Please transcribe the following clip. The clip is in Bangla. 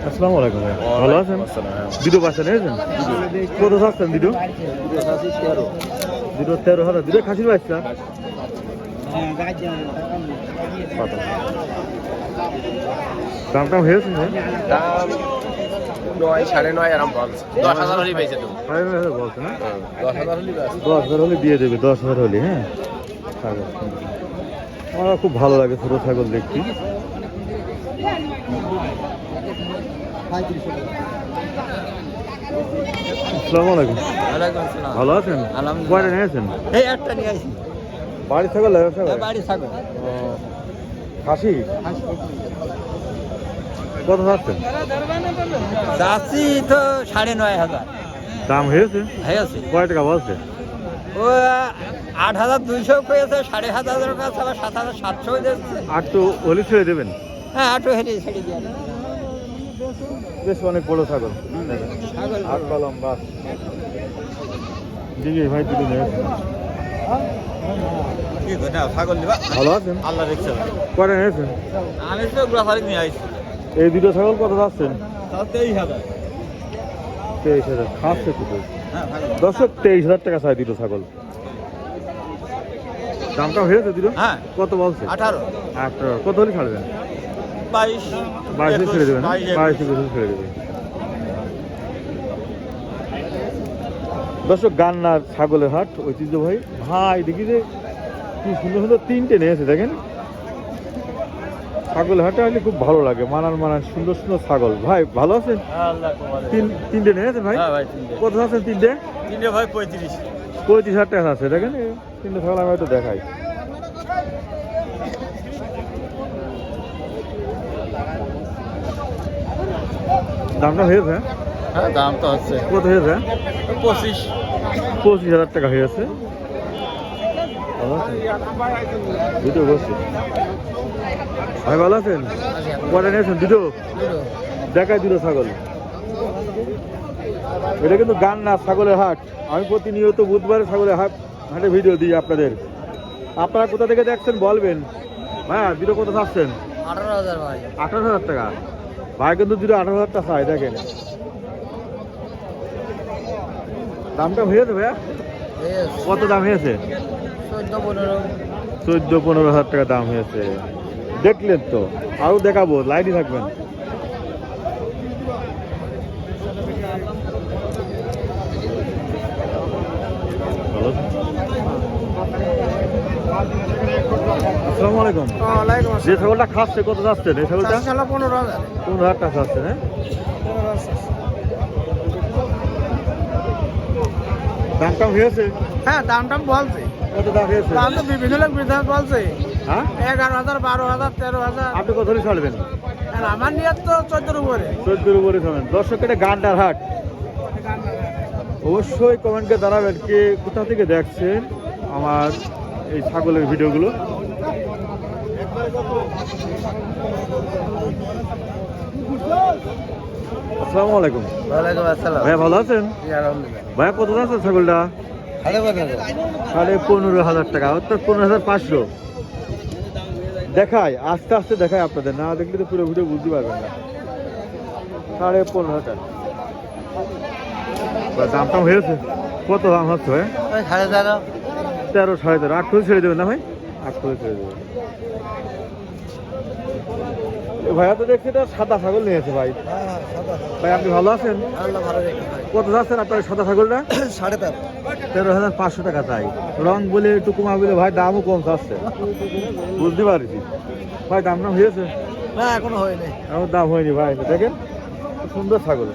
আসসালামু আলাইকুম ভালো আছেন? দুটো বাচ্চা নিয়েছেন কত থাকছেন দুটো দুটো তেরো হাজার। দুটো খাসির বাচ্চা? দাম টাম হয়েছে দাম নয় সাড়ে নয় এরকম বলছে। দশ হাজার হলেই বলছে না? দশ হাজার হলেই দশ হাজার হলে দিয়ে দেবে দশ হাজার হলে হ্যাঁ? ছাগল আমার খুব ভালো লাগে ছোটো ছাগল দেখতে। আসসালামু আলাইকুম। ভালো আছেন। কয়টা নিয়েছেন এই একটা নিয়ে আসি। বাড়ি ছাগল? বাড়ি ও, খাসি? কত থাকছেন যাচ্ছি তো সাড়ে নয় হাজার। দাম হয়েছে? হয়ে আছে কয় টাকা বলছে? ও আট হাজার দুইশো পেয়েছে সাড়ে সাত হাজার কাছে আবার সাত হাজার সাতশো দিচ্ছে আর তো হলে ছেড়ে দেবেন? হ্যাঁ আটও হেরে ছেড়ে দিয়ে বেশ অনেক বড় ছাগল। আট কলম বাস দিদি ভাই ছাগল নিবা ভালো আছেন? আল্লাহ দেখছে কয়টা নিয়েছেন আমি তো নিয়ে আসছি। এই দুটো ছাগল কত যাচ্ছেন? তেইশ হাজার। তেইশ হাজার। খাচ্ছে তো হ্যাঁ দর্শক তেইশ হাজার টাকা চাই দুটো ছাগল। দামটা হয়েছে দুটো হ্যাঁ। কত বলছে? আঠারো। আঠারো। কত হলে ছাড়বেন বাইশ বাইশে ছেড়ে দেবেন বাইশ, বেশি ছেড়ে দেবেন দর্শক গান্নার ছাগলের হাট ঐতিহ্য ভাই ভাই দেখি যে কি সুন্দর সুন্দর তিনটে নিয়েছে দেখেন। ছাগলের হাটে আসলে খুব ভালো লাগে। মানান মানান সুন্দর সুন্দর ছাগল। ভাই ভালো আছেন? তিন তিনটে নিয়েছে ভাই? হ্যাঁ কত আছেন তিনটে? তিনটে ভাই পঁয়ত্রিশ। পঁয়ত্রিশ হাজার টাকা আছে দেখেন তিনটে ছাগল আমি হয়তো দেখাই। দামটা হয়েছে? হ্যাঁ দাম তো হচ্ছে কত হয়েছে? পঁচিশ। পঁচিশ হাজার টাকা হয়েছে। দুটো বসছে। ভাই ভালো আছেন? কটা নিয়েছেন? দুটো? দেখায় দুটো ছাগল। এটা কিন্তু গান না ছাগলের হাট। আমি প্রতিনিয়ত বুধবারে ছাগলের হাট হাটে ভিডিও দিই আপনাদের। আপনারা কোথা থেকে দেখছেন বলবেন। হ্যাঁ দুটো কত থাকছেন আঠারো হাজার ভাই। আঠারো হাজার টাকা? ভাই কিন্তু দুটো আঠারো হাজার টাকা চাই দেখেন। দামটা হয়েছে ভাইয়া? কত দাম হয়েছে? চোদ্দ পনেরো। চোদ্দ পনেরো হাজার টাকা দাম হয়েছে। দেখলেন তো আরও দেখাবো লাইনই থাকবেন আসসালামু আলাইকুম। যে ছাগলটা খাচ্ছে কত যাচ্ছেন এই ছাগলটা? পনেরো হাজার। পনেরো হাজার টাকা হ্যাঁ? দাম টাম হয়েছে? হ্যাঁ দাম টাম বলছে। কত দাম হয়েছে? দাম তো বিভিন্ন লোক বিধান বলছে। হ্যাঁ? এগারো হাজার বারো হাজার তেরো হাজার। আপনি কত ছাড়বেন? আমার নিয়ে তো চোদ্দোর উপরে। চোদ্দোর উপরে ছাড়বেন। দর্শক এটা গান্ডার হাট। অবশ্যই কমেন্টে জানাবেন কে কোথা থেকে দেখছেন আমার এই ছাগলের ভিডিওগুলো। আসসালামু আলাইকুম। ওয়ালাইকুম আসসালাম। ভাইয়া ভালো আছেন? ভাইয়া কত আছে ছাগলটা? সাড়ে পনেরো হাজার টাকা অর্থাৎ পনেরো হাজার পাঁচশো। দেখায় আস্তে আস্তে দেখায় আপনাদের না দেখলে তো পুরো ভিডিও বুঝতে পারবেন না। সাড়ে পনেরো হাজার দাম টাম হয়েছে? কত দাম হচ্ছে সাড়ে তেরো। সাড়ে তেরো। আট ছেড়ে দেবেন না ভাই? আট করে ছেড়ে দেবেন এ ভাইয়া তো দেখছি এটা সাদা ছাগল নিয়েছে ভাই। ভাই আপনি ভালো আছেন? রেখে কত যাচ্ছেন আপনার সাদা ছাগলটা? সাড়ে তেরো। তেরো হাজার পাঁচশো টাকা চাই। রং বলে একটু কমা বলে ভাই দামও কম চাচ্ছে বুঝতে পারছি। ভাই দাম নাম হয়েছে? না এখনও হয়নি। দাম হয়নি ভাই। দেখেন সুন্দর ছাগল।